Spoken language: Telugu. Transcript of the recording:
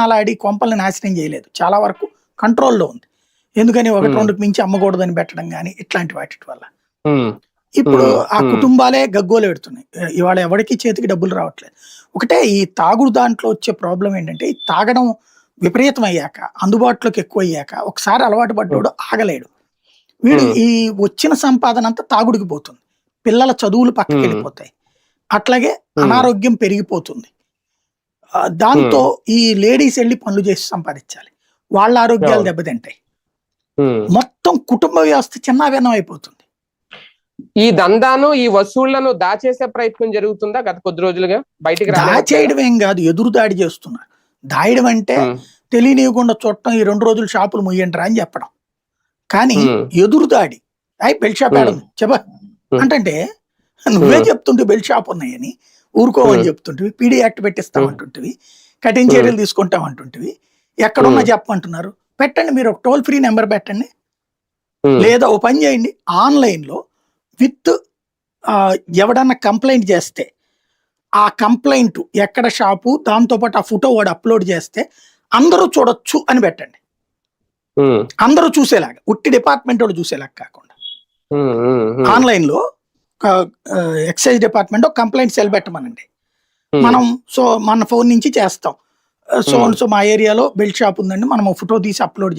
ఆడి కొంపల్ని నాశనం చేయలేదు చాలా వరకు కంట్రోల్లో ఉంది ఎందుకని ఒకటి. రెండుకి మించి అమ్మకూడదని పెట్టడం కానీ ఇట్లాంటి వాటి వల్ల ఇప్పుడు. ఆ. కుటుంబాలే గగ్గోలు పెడుతున్నాయి ఇవాళ ఎవరికి చేతికి డబ్బులు రావట్లేదు ఒకటే ఈ తాగుడు దాంట్లో వచ్చే ప్రాబ్లం ఏంటంటే ఈ తాగడం విపరీతం అయ్యాక అందుబాటులోకి ఎక్కువ అయ్యాక ఒకసారి అలవాటు పడ్డాడు ఆగలేడు వీడు. ఈ వచ్చిన సంపాదన అంతా తాగుడికి పోతుంది పిల్లల చదువులు పక్కకి. వెళ్ళిపోతాయి అట్లాగే. అనారోగ్యం పెరిగిపోతుంది దాంతో ఈ లేడీస్ వెళ్ళి పనులు చేసి సంపాదించాలి. వాళ్ళ ఆరోగ్యాలు. దెబ్బతింటాయి. మొత్తం కుటుంబ వ్యవస్థ చిన్నాభిన్నం అయిపోతుంది. ఈ దందాను ఈ వసూళ్ళను దాచేసే ప్రయత్నం జరుగుతుందా గత కొద్ది రోజులుగా? బయటికి దాచేయడం ఏం కాదు ఎదురు దాడి చేస్తున్నారు. దాయడం అంటే ఉమ్, తెలియనివ్వకుండా చూడటం ఈ రెండు రోజులు షాపులు ముయ్యండిరా అని చెప్పడం. కానీ. ఎదురు దాడి. అయి బెల్ట్ షాప్ చెప్ప. అంటే నువ్వే. చెప్తుంటే బెల్ట్ షాప్ ఉన్నాయని ఊరుకోమని ఉమ్. చెప్తుంటివి పీడీ యాక్ట్ పెట్టిస్తామంటుంటివి కఠిన చర్యలు తీసుకుంటామంటుంటివి. ఎక్కడున్నా ఉమ్. చెప్పమంటున్నారు. పెట్టండి మీరు ఒక టోల్ ఫ్రీ నెంబర్ పెట్టండి. లేదా ఓ పని చేయండి ఆన్లైన్లో విత్ ఎవడన్నా కంప్లైంట్ చేస్తే ఆ కంప్లైంట్ ఎక్కడ షాపు దాంతోపాటు ఆ ఫోటో వాడు అప్లోడ్ చేస్తే అందరూ చూడొచ్చు అని పెట్టండి. అందరూ చూసేలాగా ఉట్టి డిపార్ట్మెంట్ వాడు చూసేలాగా కాకుండా. ఆన్లైన్లో ఎక్సైజ్ డిపార్ట్మెంట్ కంప్లైంట్ సెల్ పెట్టమనండి ఉమ్. మనం సో మన ఫోన్ నుంచి చేస్తాం సో Hmm. సో మా ఏరియాలో బెల్ట్ షాప్ ఉందండి మనం ఫోటో తీసి అప్లోడ్ చేస్తాం